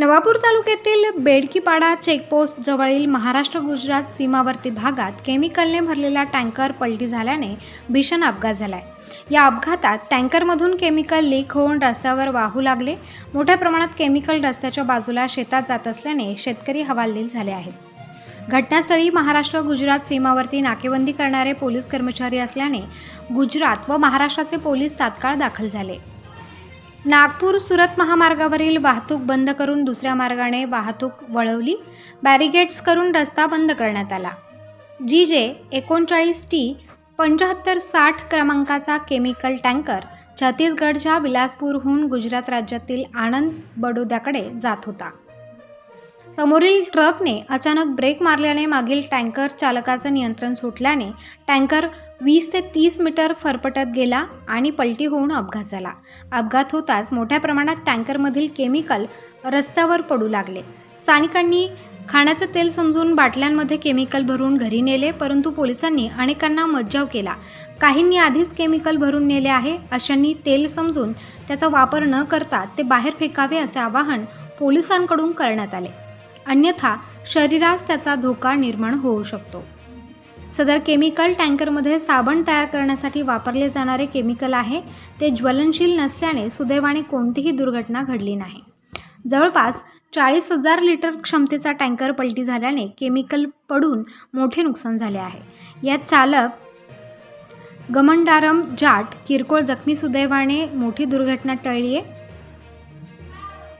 नवापूर तालुक्यातील बेडकीपाडा चेकपोस्ट जवळील महाराष्ट्र गुजरात सीमावर्ती भागात केमिकलने भरलेला टँकर पलटी झाल्याने भीषण अपघात झाला आहे या अपघातात टँकरमधून केमिकल लीक होऊन रस्त्यावर वाहू लागले. मोठ्या प्रमाणात केमिकल रस्त्याच्या बाजूला शेतात जात असल्याने शेतकरी हवालदिल झाले आहेत. घटनास्थळी महाराष्ट्र गुजरात सीमावरती नाकेबंदी करणारे पोलीस कर्मचारी असल्याने गुजरात व महाराष्ट्राचे पोलीस तात्काळ दाखल झाले. नागपूर सुरत महामार्गावरील वाहतूक बंद करून दुसऱ्या मार्गाने वाहतूक वळवली. बॅरिगेट्स करून रस्ता बंद करण्यात आला. जी जे एकोणचाळीस टी पंच्याहत्तर साठ क्रमांकाचा केमिकल टँकर छत्तीसगडच्या विलासपूरहून गुजरात राज्यातील आनंद बडोद्याकडे जात होता. समोरील ट्रकने अचानक ब्रेक मारल्याने मागील टँकर चालकाचं नियंत्रण सुटल्याने टँकर वीस ते तीस मीटर फरफटत गेला आणि पलटी होऊन अपघात झाला. अपघात होताच मोठ्या प्रमाणात टँकरमधील केमिकल रस्त्यावर पडू लागले. स्थानिकांनी खाण्याचं तेल समजून बाटल्यांमध्ये केमिकल भरून घरी नेले परंतु पोलिसांनी अनेकांना मज्जाव केला. काहींनी आधीच केमिकल भरून नेले आहे अशांनी तेल समजून त्याचा वापर न करता ते बाहेर फेकावे असे आवाहन पोलिसांकडून करण्यात आले. अन्यथा शरीरास त्याचा धोका निर्माण होऊ शकतो. सदर केमिकल टँकरमध्ये साबण तयार करण्यासाठी वापरले जाणारे केमिकल आहे ते ज्वलनशील नसल्याने सुदैवाने कोणतीही दुर्घटना घडली नाही. जवळपास चाळीस हजार लिटर क्षमतेचा टँकर पलटी झाल्याने केमिकल पडून मोठे नुकसान झाले आहे. यात चालक गमंडारम जाट किरकोळ जखमी सुदैवाने मोठी दुर्घटना टळली आहे